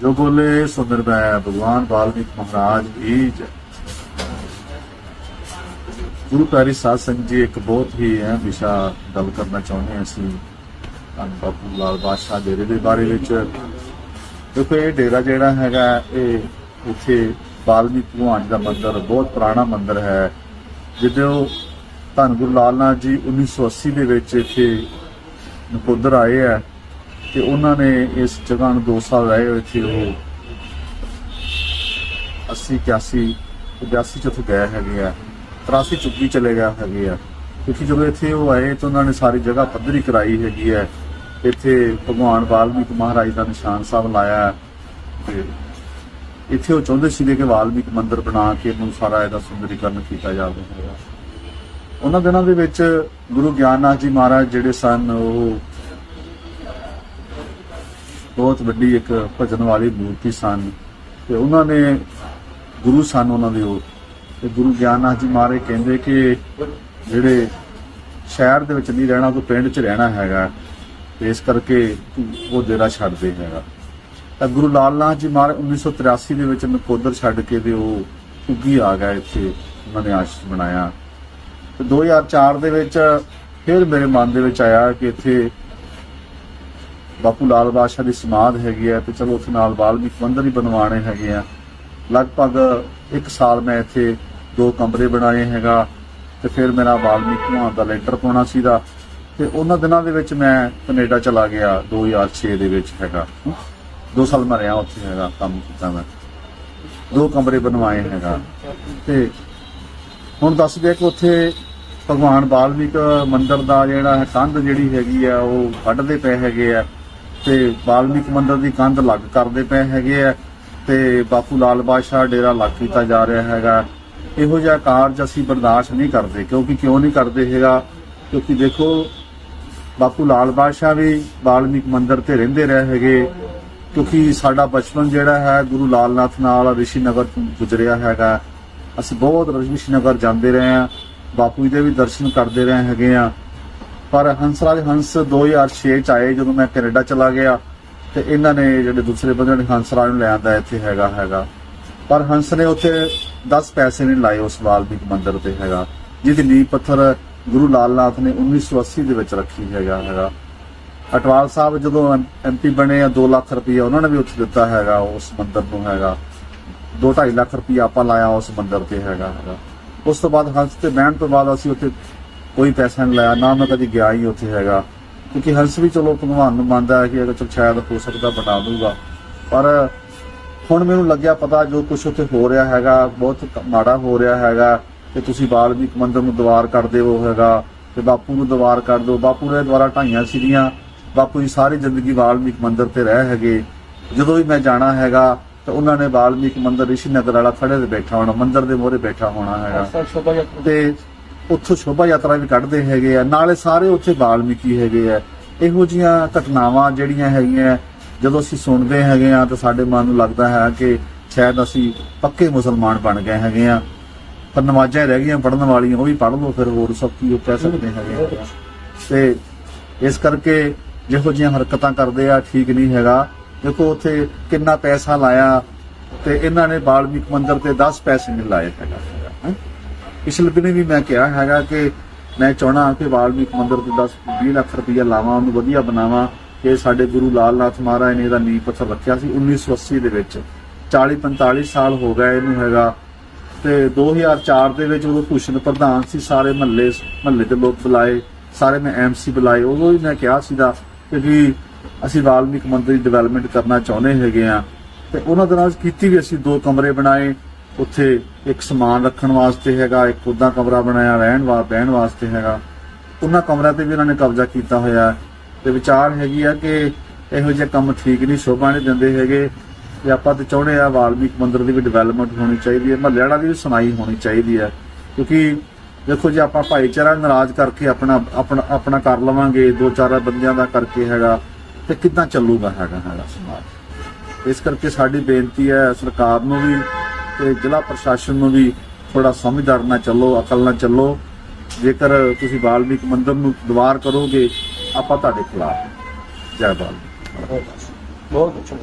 ਜੋ ਬੋਲੇ ਸੋ ਨਿਰਭੈ, ਭਗਵਾਨ ਵਾਲਮੀਕ ਮਹਾਰਾਜ ਕੀ ਗੁਰੂ ਪਿਆਰੀ ਸਾਧ ਸੰਗਤ ਜੀ, ਇੱਕ ਬਹੁਤ ਹੀ ਅਹਿਮ ਵਿਸ਼ਾ ਗੱਲ ਕਰਨਾ ਚਾਹੁੰਦੇ ਹਾਂ ਅਸੀਂ, ਧੰਨ ਬਾਪੂ ਲਾਲ ਬਾਦਸ਼ਾਹ ਡੇਰੇ ਦੇ ਬਾਰੇ ਵਿੱਚ। ਦੇਖੋ, ਇਹ ਡੇਰਾ ਜਿਹੜਾ ਹੈਗਾ, ਇਹ ਇੱਥੇ ਵਾਲਮੀਕ ਭਗਵਾਨ ਦਾ ਮੰਦਿਰ, ਬਹੁਤ ਪੁਰਾਣਾ ਮੰਦਿਰ ਹੈ ਜਦੋਂ ਧੰਨ ਗੁਰੂ ਲਾਲ ਨਾਥ ਜੀ 1980 ਦੇ ਵਿੱਚ ਇੱਥੇ ਨਕੋਦਰ ਆਏ ਆ। ਤੇ ਉਹਨਾਂ ਨੇ ਇਸ ਜਗ੍ਹਾ ਨੂੰ 2 ਸਾਲ ਰਹੇ ਹੋਏ ਇੱਥੇ ਉਹ 80 81 82 ਚ ਉੱਥੇ ਗਏ ਹੈਗੇ ਆ 83 ਚੁੱਕੀ ਚਲੇ ਗਿਆ ਹੈਗੇ ਆ। ਕਿਉਂਕਿ ਜਦੋਂ ਇੱਥੇ ਉਹ ਆਏ ਤਾਂ ਉਹਨਾਂ ਨੇ ਸਾਰੀ ਜਗ੍ਹਾ ਪੱਧਰੀ ਕਰਾਈ ਹੈਗੀ ਹੈ ਇੱਥੇ ਭਗਵਾਨ ਵਾਲਮੀਕ ਮਹਾਰਾਜ ਦਾ ਨਿਸ਼ਾਨ ਸਾਹਿਬ ਲਾਇਆ ਤੇ ਇੱਥੇ ਉਹ ਚਾਹੁੰਦੇ ਸੀਗੇ ਕਿ ਵਾਲਮੀਕ ਮੰਦਿਰ ਬਣਾ ਕੇ ਇਹਨੂੰ ਸਾਰਾ ਇਹਦਾ ਸੁੰਦਰੀਕਰਨ ਕੀਤਾ ਜਾਵੇ। ਹੈਗਾ ਉਹਨਾਂ ਦਿਨਾਂ ਦੇ ਵਿੱਚ ਗੁਰੂ ਗਿਆਨਨਾਥ ਜੀ ਮਹਾਰਾਜ ਜਿਹੜੇ ਸਨ, ਉਹ ਬਹੁਤ ਵੱਡੀ ਇੱਕ ਭਜਨ ਵਾਲੀ ਮੂਰਤੀ ਸਨ ਤੇ ਉਹਨਾਂ ਨੇ ਗੁਰੂ ਸਨ ਉਹਨਾਂ ਦੇ ਉਹ। ਤੇ ਗੁਰੂ ਗਿਆਨਨਾਥ ਜੀ ਮਹਾਰਾਜ ਕਹਿੰਦੇ ਕਿ ਜਿਹੜੇ ਸ਼ਹਿਰ ਦੇ ਵਿੱਚ ਨਹੀਂ ਰਹਿਣਾ ਕੋਈ ਪਿੰਡ 'ਚ ਰਹਿਣਾ ਹੈਗਾ। ਇਸ ਕਰਕੇ ਉਹ ਡੇਰਾ ਛੱਡ ਦੇ ਹੈਗਾ। ਤਾਂ ਗੁਰੂ ਲਾਲ ਨਾਥ ਜੀ ਮਹਾਰਾਜ 1983 ਦੇ ਵਿੱਚ ਨਕੋਦਰ ਛੱਡ ਕੇ ਤੇ ਉਹ ਉੱਗੀ ਆ ਗਏ ਇੱਥੇ। ਉਹਨਾਂ ਨੇ ਆਸ਼ਰਮ ਬਣਾਇਆ। ਤੇ 2004 ਦੇ ਵਿੱਚ ਫਿਰ ਮੇਰੇ ਮਨ ਦੇ ਵਿੱਚ ਆਇਆ ਕਿ ਇੱਥੇ ਬਾਪੂ ਲਾਲ ਬਾਦਸ਼ਾਹ ਦੀ ਸਮਾਧ ਹੈਗੀ ਹੈ ਤੇ ਚਲੋ ਉਸ ਨਾਲ ਵਾਲਮੀਕ ਮੰਦਰ ਹੀ ਬਣਵਾਣੇ ਹੈਗੇ ਆ। ਲਗਭਗ 1 ਸਾਲ ਮੈਂ ਇੱਥੇ ਦੋ ਕਮਰੇ ਬਣਾਏ ਹੈਗਾ ਤੇ ਫਿਰ ਮੇਰਾ ਵਾਲਮੀਕ ਭਗਵਾਨ ਦਾ ਲੈਂਟਰ ਪਾਉਣਾ ਸੀਗਾ ਤੇ ਉਹਨਾਂ ਦਿਨਾਂ ਦੇ ਵਿੱਚ ਮੈਂ ਕੈਨੇਡਾ ਚਲਾ ਗਿਆ 2006 ਦੇ ਵਿੱਚ ਹੈਗਾ। ਦੋ ਸਾਲ ਮੈਂ ਰਿਹਾ ਉੱਥੇ ਹੈਗਾ, ਕੰਮ ਕੀਤਾ ਮੈਂ। ਦੋ ਕਮਰੇ ਬਣਵਾਏ ਹੈਗਾ। ਤੇ ਹੁਣ ਦੱਸ ਦੱਸਦੇ ਕਿ ਉੱਥੇ ਭਗਵਾਨ ਵਾਲਮੀਕ ਮੰਦਿਰ ਦਾ ਜਿਹੜਾ ਹੈ ਕੰਧ ਜਿਹੜੀ ਹੈਗੀ ਆ, ਉਹ ਵੱਢਦੇ ਪਏ ਹੈਗੇ ਆ। ਤੇ ਵਾਲਮੀਕ ਮੰਦਰ ਦੀ ਕੰਧ ਲੱਗ ਕਰਦੇ ਪਏ ਹੈਗੇ ਆ ਤੇ ਬਾਪੂ ਲਾਲ ਬਾਦਸ਼ਾਹ ਡੇਰਾ ਲੱਗ ਕੀਤਾ ਜਾ ਰਿਹਾ ਹੈਗਾ। ਇਹੋ ਜਿਹਾ ਕਾਰਜ ਅਸੀਂ ਬਰਦਾਸ਼ਤ ਨਹੀਂ ਕਰਦੇ, ਕਿਉਂਕਿ ਕਿਉਂ ਨਹੀਂ ਕਰਦੇ ਹੈਗਾ? ਕਿਉਂਕਿ ਦੇਖੋ, ਬਾਪੂ ਲਾਲ ਬਾਦਸ਼ਾਹ ਵੀ ਵਾਲਮੀਕ ਮੰਦਰ ਤੇ ਰਹਿੰਦੇ ਰਹੇ ਹੈਗੇ। ਕਿਉਂਕਿ ਸਾਡਾ ਬਚਪਨ ਜਿਹੜਾ ਹੈ, ਗੁਰੂ ਲਾਲਨਾਥ ਨਾਲ ਰਿਸ਼ੀ ਨਗਰ ਤੋਂ ਗੁਜ਼ਰਿਆ ਹੈਗਾ। ਅਸੀਂ ਬਹੁਤ ਰਿਸ਼ੀ ਨਗਰ ਜਾਂਦੇ ਰਹੇ ਹਾਂ। ਬਾਪੂ ਜੀ ਦੇ ਵੀ ਦਰਸ਼ਨ ਕਰਦੇ ਰਹੇ ਹੈਗੇ ਆ ਪਰ ਹੰਸਰਾਜ ਹੰਸ 2006 ਚ ਆਏ ਜਦੋਂ ਮੈਂ ਕੈਨੇਡਾ ਚਲਾ ਗਿਆ ਤੇ ਇਹਨਾਂ ਨੇ ਜਿਹੜੇ ਦੂਸਰੇ ਬੰਦੇ ਨੇ ਹੰਸਰਾਜ ਨੂੰ ਲੈ ਆਂਦਾ ਇੱਥੇ ਹੈਗਾ ਹੈਗਾ। ਪਰ ਹੰਸ ਨੇ ਉੱਥੇ 10 ਪੈਸੇ ਨਹੀਂ ਲਾਏ ਉਸ ਵਾਲਮੀਕ ਮੰਦਿਰ ਤੇ ਹੈਗਾ। ਜਿਹਦੀ ਨੀਂਹ ਪੱਥਰ ਗੁਰੂ ਲਾਲ ਨਾਥ ਨੇ 1980 ਦੇ ਵਿੱਚ ਰੱਖੀ ਹੈਗਾ ਹੈਗਾ। ਅਟਵਾਲ ਸਾਹਿਬ ਜਦੋਂ ਐਮਪੀ ਬਣੇ ਆ 2 ਲੱਖ ਰੁਪਈਆ ਉਹਨਾਂ ਨੇ ਵੀ ਉੱਥੇ ਦਿੱਤਾ ਹੈਗਾ ਉਸ ਮੰਦਿਰ ਨੂੰ ਹੈਗਾ। 2.5 ਲੱਖ ਰੁਪਈਆ ਆਪਾਂ ਲਾਇਆ ਉਸ ਮੰਦਿਰ ਤੇ ਹੈਗਾ ਹੈਗਾ। ਉਸ ਤੋਂ ਬਾਅਦ ਹੰਸ ਤੇ ਬਹਿਣ ਤੋਂ ਬਾਅਦ ਅਸੀਂ ਉੱਥੇ ਕੋਈ ਪੈਸਾ ਨਹੀਂ ਲਾਇਆ ਨਾ ਮੈਂ ਕਦੀ ਗਿਆ ਹੀ ਉੱਥੇ ਹੈਗਾ। ਕਿਉਂਕਿ ਹੰਸ ਵੀ ਚਲੋ ਭਗਵਾਨ ਨੂੰ ਮੰਨਦਾ ਹੈ ਕਿ ਅਗਰ ਚਲ ਸ਼ਾਇਦ ਹੋ ਸਕਦਾ ਬਣਾ ਦੂਗਾ ਪਰ ਹੁਣ ਮੈਨੂੰ ਲੱਗਿਆ ਪਤਾ ਜੋ ਕੁਝ ਉੱਥੇ ਹੋ ਰਿਹਾ ਹੈਗਾ ਬਹੁਤ ਮਾੜਾ ਹੋ ਰਿਹਾ ਹੈਗਾ ਕਿ ਤੁਸੀਂ ਵਾਲਮੀਕ ਮੰਦਿਰ ਨੂੰ ਦੀਵਾਰ ਕਰ ਦਿਓ ਹੈਗਾ ਤੇ ਬਾਪੂ ਨੂੰ ਦੀਵਾਰ ਕਰ ਦਿਓ। ਬਾਪੂ ਨੇ ਦੁਆਰਾ ਢਾਈਆਂ ਸੀਗੀਆਂ ਬਾਪੂ ਜੀ ਸਾਰੀ ਜ਼ਿੰਦਗੀ ਵਾਲਮੀਕ ਮੰਦਿਰ ਤੇ ਰਹਿ ਹੈਗੇ। ਜਦੋਂ ਵੀ ਮੈਂ ਜਾਣਾ ਹੈਗਾ ਤਾਂ ਉਹਨਾਂ ਨੇ ਵਾਲਮੀਕ ਮੰਦਿਰ ਰਿਸ਼ੀ ਨਗਰ ਵਾਲਾ ਖੜੇ ਤੇ ਬੈਠਾ ਹੋਣਾ ਮੰਦਿਰ ਦੇ ਮੋਹਰੇ ਬੈਠਾ ਹੋਣਾ ਹੈਗਾ। ਤੇ ਉੱਥੋਂ ਸ਼ੋਭਾ ਯਾਤਰਾ ਵੀ ਕੱਢਦੇ ਹੈਗੇ ਆ। ਨਾਲੇ ਸਾਰੇ ਉੱਥੇ ਵਾਲਮੀਕੀ ਹੈਗੇ ਆ। ਇਹੋ ਜੀਆਂ ਘਟਨਾਵਾਂ ਜਿਹੜੀਆਂ ਹੈਗੀਆਂ, ਜਦੋਂ ਅਸੀਂ ਸੁਣਦੇ ਹੈਗੇ ਆ ਤਾਂ ਸਾਡੇ ਮਨ ਨੂੰ ਲੱਗਦਾ ਹੈ ਕਿ ਸ਼ਾਇਦ ਅਸੀਂ ਪੱਕੇ ਮੁਸਲਮਾਨ ਬਣ ਗਏ ਹੈਗੇ ਆ। ਪਰ ਨਮਾਜ਼ਾਂ ਰਹਿ ਗਈਆਂ ਪੜਨ ਵਾਲੀਆਂ, ਉਹ ਵੀ ਪੜ ਲਓ ਫਿਰ ਹੋਰ ਸਭ ਕੀ ਕਹਿ ਸਕਦੇ ਹੈਗੇ ਆ। ਤੇ ਇਸ ਕਰਕੇ ਜਿਹੋ ਜਿਹੀਆਂ ਹਰਕਤਾਂ ਕਰਦੇ ਆ, ਠੀਕ ਨਹੀਂ ਹੈਗਾ। ਦੇਖੋ ਉੱਥੇ ਕਿੰਨਾ ਪੈਸਾ ਲਾਇਆ ਤੇ ਇਹਨਾਂ ਨੇ ਵਾਲਮੀਕ ਮੰਦਰ ਤੇ 10 ਪੈਸੇ ਨਹੀਂ ਲਾਏ ਹੈਗਾ। ਪਿਛਲੇ ਦਿਨ ਵੀ ਮੈਂ ਕਿਹਾ ਹੈਗਾ ਕਿ ਮੈਂ ਚਾਹਣਾ ਕਿ ਵਾਲਮੀਕ ਮੰਦਿਰ ਤੇ 10 20 ਲੱਖ ਰੁਪਈਆ ਲਾਵਾਂ, ਉਹਨੂੰ ਵਧੀਆ ਬਣਾਵਾਂ, ਕਿ ਸਾਡੇ ਗੁਰੂ ਲਾਲ ਨਾਥ ਮਹਾਰਾਜ ਨੇ ਇਹਦਾ ਨੀਂਹ ਪੱਥਰ ਰੱਖਿਆ ਸੀ 1980 ਦੇ ਵਿੱਚ। 40 45 ਸਾਲ ਹੋ ਗਏ ਇਹਨੂੰ ਹੈਗਾ। ਤੇ 2004 ਦੇ ਵਿੱਚ ਉਦੋਂ ਭੂਸ਼ਣ ਪ੍ਰਧਾਨ ਸੀ, ਸਾਰੇ ਮਹੱਲੇ ਮਹੱਲੇ ਦੇ ਲੋਕ ਬੁਲਾਏ, ਸਾਰੇ ਮੈਂ ਐਮਸੀ ਬੁਲਾਏ। ਉਦੋਂ ਵੀ ਮੈਂ ਕਿਹਾ ਸੀਗਾ ਕਿ ਵੀ ਅਸੀਂ ਵਾਲਮੀਕ ਮੰਦਿਰ ਦੀ ਡਿਵੈਲਪਮੈਂਟ ਕਰਨਾ ਚਾਹੁੰਦੇ ਹੈਗੇ ਆ ਤੇ ਉਹਨਾਂ ਦੇ ਨਾਲ ਕੀਤੀ ਵੀ ਅਸੀਂ ਦੋ ਕਮਰੇ ਬਣਾਏ। ਉੱਥੇ ਇੱਕ ਸਮਾਨ ਰੱਖਣ ਵਾਸਤੇ ਹੈਗਾ, ਇੱਕ ਉਦਾਂ ਕਮਰਾ ਬਣਾਇਆ ਰਹਿਣ ਵਾ, ਬਹਿਣ ਵਾਸਤੇ ਹੈਗਾ। ਉਹਨਾਂ ਕਮਰਿਆਂ ਤੇ ਵੀ ਉਹਨਾਂ ਨੇ ਕਬਜ਼ਾ ਕੀਤਾ ਹੋਇਆ ਹੈ। ਤੇ ਵਿਚਾਰ ਹੈਗੀ ਆ ਕਿ ਇਹੋ ਜਿਹੇ ਕੰਮ ਠੀਕ ਨਹੀਂ, ਸ਼ੋਭਾ ਨਹੀਂ ਦਿੰਦੇ ਹੈਗੇ। ਤੇ ਆਪਾਂ ਤੇ ਚਾਹੁੰਦੇ ਆ ਵਾਲਮੀਕ ਮੰਦਿਰ ਦੀ ਵੀ ਡਿਵੈਲਪਮੈਂਟ ਹੋਣੀ ਚਾਹੀਦੀ ਹੈ, ਮਹੱਲੇ ਵਾਲਾ ਦੀ ਵੀ ਸੁਣਾਈ ਹੋਣੀ ਚਾਹੀਦੀ ਹੈ। ਕਿਉਂਕਿ ਦੇਖੋ ਜੇ, ਆਪਾਂ ਭਾਈਚਾਰਾ ਨਾਰਾਜ਼ ਕਰਕੇ ਆਪਣਾ ਆਪਣਾ ਆਪਣਾ ਕਰ ਲਵਾਂਗੇ, ਦੋ ਚਾਰ ਬੰਦਿਆਂ ਦਾ ਕਰਕੇ ਹੈਗਾ। ਤੇ ਕਿੱਦਾਂ ਚੱਲੂਗਾ ਹੈਗਾ ਹੈਗਾ ਸਮਾਜ। ਇਸ ਕਰਕੇ ਸਾਡੀ ਬੇਨਤੀ ਹੈ ਸਰਕਾਰ ਨੂੰ ਵੀ ਤੇ ਜ਼ਿਲ੍ਹਾ ਪ੍ਰਸ਼ਾਸਨ ਨੂੰ ਵੀ ਥੋੜਾ ਸਮਝਦਾਰ ਨਾਲ ਚੱਲੋ, ਅਕਲ ਨਾਲ ਚੱਲੋ। ਜੇਕਰ ਤੁਸੀਂ ਵਾਲਮੀਕ ਮੰਦਰ ਨੂੰ ਦੀਵਾਰ ਕਰੋਗੇ, ਆਪਾਂ ਤੁਹਾਡੇ ਖਿਲਾਫ ਜੈ ਬਾਲ ਬਹੁਤ ਅੱਛਾ